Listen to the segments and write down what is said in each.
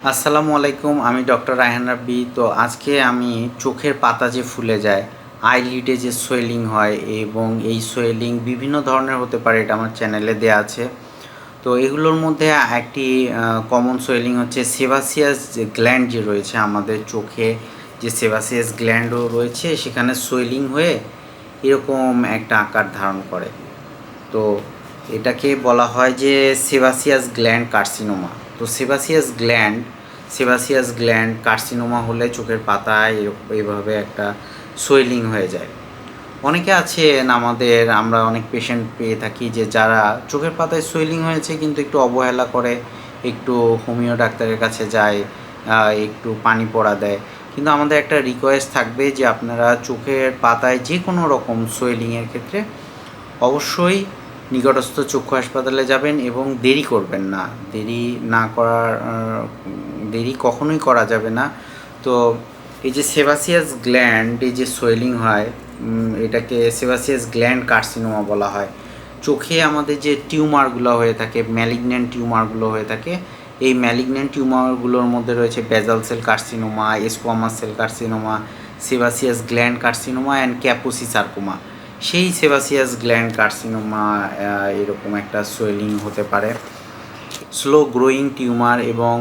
আসসালামু আলাইকুম, আমি ডক্টর রায়হান রাব্বি তো আজকে আমি চোখের পাতা যে ফুলে যায়, আইলিডে যে সোয়েলিং হয় এবং এই সোয়েলিং বিভিন্ন ধরনের হতে পারে, এটা আমার চ্যানেলে দেওয়া আছে। তো এগুলোর মধ্যে একটি কমন সোয়েলিং হচ্ছে সেবাসিয়াস গ্ল্যান্ড যে রয়েছে আমাদের চোখে, যে সেবাসিয়াস গ্ল্যান্ডও রয়েছে, সেখানে সোয়েলিং হয়ে এরকম একটা আকার ধারণ করে। তো এটাকে বলা হয় যে সেবাসিয়াস গ্ল্যান্ড কার্সিনোমা। তো sebaceous gland sebaceous gland carcinoma হলে চোখের পাতায় এইভাবে একটা সোয়েলিং হয়ে যায়। অনেকে আছেন আমাদের, আমরা অনেক পেশেন্ট পেয়ে থাকি যে যারা চোখের পাতায় সোয়েলিং হয়েছে কিন্তু একটু অবহেলা করে, একটু হোমিও ডাক্তারের কাছে যায় একটু পানি পড়া দেয়। কিন্তু আমাদের একটা রিকোয়েস্ট থাকবে যে আপনারা চোখের পাতায় যে কোনো রকম সোয়েলিংয়ের ক্ষেত্রে অবশ্যই নিকটস্থ চক্ষু হাসপাতালে যাবেন এবং দেরি করবেন না। দেরি না করার দেরি কখনোই করা যাবে না। তো এই যে সেবাসিয়াস গ্ল্যান্ড, এই যে সোয়েলিং হয় এটাকে সেবাসিয়াস গ্ল্যান্ড কার্সিনোমা বলা হয়। চোখে আমাদের যে টিউমারগুলো হয়ে থাকে, ম্যালিগন্যান্ট টিউমারগুলো হয়ে থাকে, এই ম্যালিগন্যান্ট টিউমারগুলোর মধ্যে রয়েছে basal cell carcinoma squamous cell carcinoma, sebaceous gland carcinoma, and Kaposi sarcoma সেই সেবাসিয়াস গ্ল্যান্ড কার্সিনোমা এরকম একটা সোয়েলিং হতে পারে। স্লো গ্রোয়িং টিউমার এবং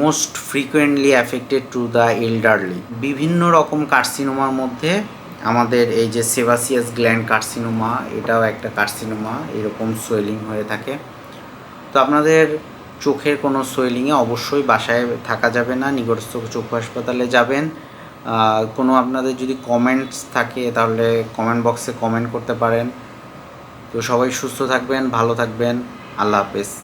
most frequently affected to the elderly বিভিন্ন রকম কার্সিনোমার মধ্যে আমাদের এই যে সেবাসিয়াস গ্ল্যান্ড কার্সিনোমা, এটাও একটা কার্সিনোমা, এরকম সোয়েলিং হয়ে থাকে। তো আপনাদের চোখের কোনো সোয়েলিংয়ে অবশ্যই বাসায় থাকা যাবে না, নিকটস্থ চক্ষু হাসপাতালে যাবেন। কোনো আপনাদের যদি কমেন্টস থাকে, তাহলে কমেন্ট বক্সে কমেন্ট করতে পারেন। তো সবাই সুস্থ থাকবেন, ভালো থাকবেন। আল্লাহ হাফেজ।